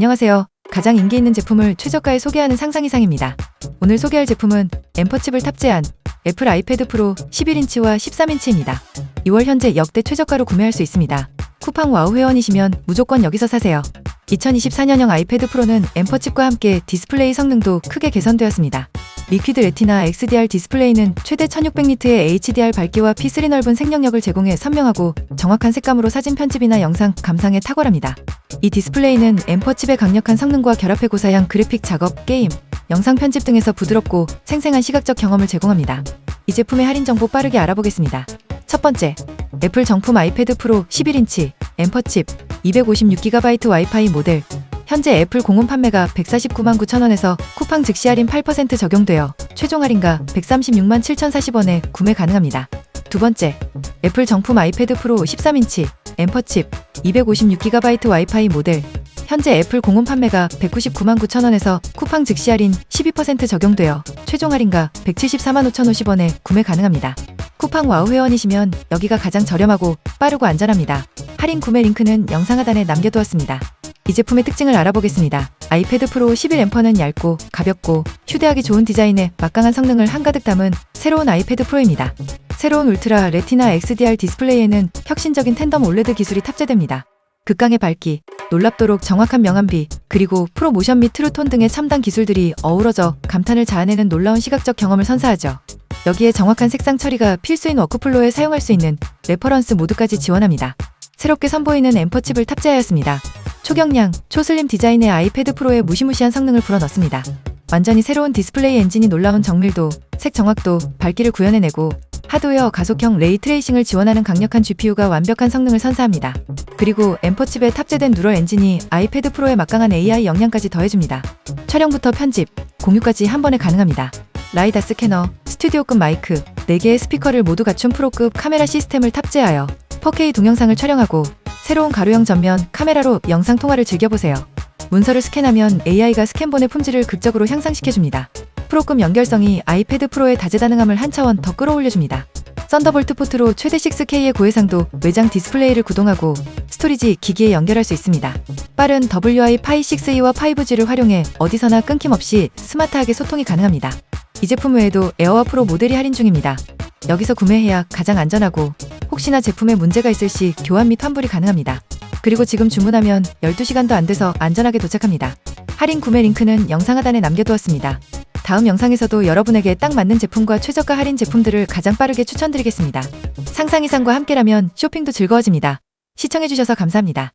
안녕하세요. 가장 인기 있는 제품을 최저가에 소개하는 상상 이상입니다. 오늘 소개할 제품은 엠퍼칩을 탑재한 애플 아이패드 프로 11인치와 13인치입니다. 2월 현재 역대 최저가로 구매할 수 있습니다. 쿠팡 와우 회원이시면 무조건 여기서 사세요. 2024년형 아이패드 프로는 엠퍼칩과 함께 디스플레이 성능도 크게 개선되었습니다. 리퀴드 레티나 XDR 디스플레이는 최대 1600니트의 HDR 밝기와 P3 넓은 생명력을 제공해 선명하고 정확한 색감으로 사진 편집이나 영상 감상에 탁월합니다. 이 디스플레이는 엠퍼칩의 강력한 성능과 결합해 고사양 그래픽 작업, 게임, 영상 편집 등에서 부드럽고 생생한 시각적 경험을 제공합니다. 이 제품의 할인 정보 빠르게 알아보겠습니다. 첫 번째, 애플 정품 아이패드 프로 11인치, 엠퍼칩, 256GB 와이파이 모델. 현재 애플 공홈 판매가 149만 9천 원에서 쿠팡 즉시 할인 8% 적용되어 최종 할인가 136만 7,040원에 구매 가능합니다. 두 번째, 애플 정품 아이패드 프로 13인치, 엠퍼칩, 256GB 와이파이 모델. 현재 애플 공홈 판매가 199만 9천 원에서 쿠팡 즉시 할인 12% 적용되어 최종 할인가 174만 5,050원에 구매 가능합니다. 쿠팡 와우 회원이시면 여기가 가장 저렴하고 빠르고 안전합니다. 할인 구매 링크는 영상 하단에 남겨두었습니다. 이 제품의 특징을 알아보겠습니다. 아이패드 프로 11 엠퍼는 얇고 가볍고 휴대하기 좋은 디자인에 막강한 성능을 한가득 담은 새로운 아이패드 프로입니다. 새로운 울트라 레티나 XDR 디스플레이에는 혁신적인 텐덤 올레드 기술이 탑재됩니다. 극강의 밝기, 놀랍도록 정확한 명암비, 그리고 프로 모션 및 트루톤 등의 첨단 기술들이 어우러져 감탄을 자아내는 놀라운 시각적 경험을 선사하죠. 여기에 정확한 색상 처리가 필수인 워크플로에 사용할 수 있는 레퍼런스 모드까지 지원합니다. 새롭게 선보이는 엠퍼칩을 탑재하였습니다. 초경량, 초슬림 디자인의 아이패드 프로의 무시무시한 성능을 불어넣습니다. 완전히 새로운 디스플레이 엔진이 놀라운 정밀도, 색 정확도, 밝기를 구현해내고 하드웨어 가속형 레이 트레이싱을 지원하는 강력한 GPU가 완벽한 성능을 선사합니다. 그리고 엠퍼칩에 탑재된 누럴 엔진이 아이패드 프로의 막강한 AI 역량까지 더해줍니다. 촬영부터 편집, 공유까지 한 번에 가능합니다. 라이다 스캐너, 스튜디오급 마이크, 4개의 스피커를 모두 갖춘 프로급 카메라 시스템을 탑재하여 4K 동영상을 촬영하고 새로운 가로형 전면 카메라로 영상 통화를 즐겨보세요. 문서를 스캔하면 AI가 스캔본의 품질을 극적으로 향상시켜줍니다. 프로급 연결성이 아이패드 프로의 다재다능함을 한 차원 더 끌어올려줍니다. 썬더볼트 포트로 최대 6K의 고해상도 외장 디스플레이를 구동하고 스토리지 기기에 연결할 수 있습니다. 빠른 WI-Pi6E와 5G를 활용해 어디서나 끊김없이 스마트하게 소통이 가능합니다. 이 제품 외에도 에어와 프로 모델이 할인 중입니다. 여기서 구매해야 가장 안전하고 혹시나 제품에 문제가 있을 시 교환 및 환불이 가능합니다. 그리고 지금 주문하면 12시간도 안 돼서 안전하게 도착합니다. 할인 구매 링크는 영상 하단에 남겨두었습니다. 다음 영상에서도 여러분에게 딱 맞는 제품과 최저가 할인 제품들을 가장 빠르게 추천드리겠습니다. 상상 이상과 함께라면 쇼핑도 즐거워집니다. 시청해주셔서 감사합니다.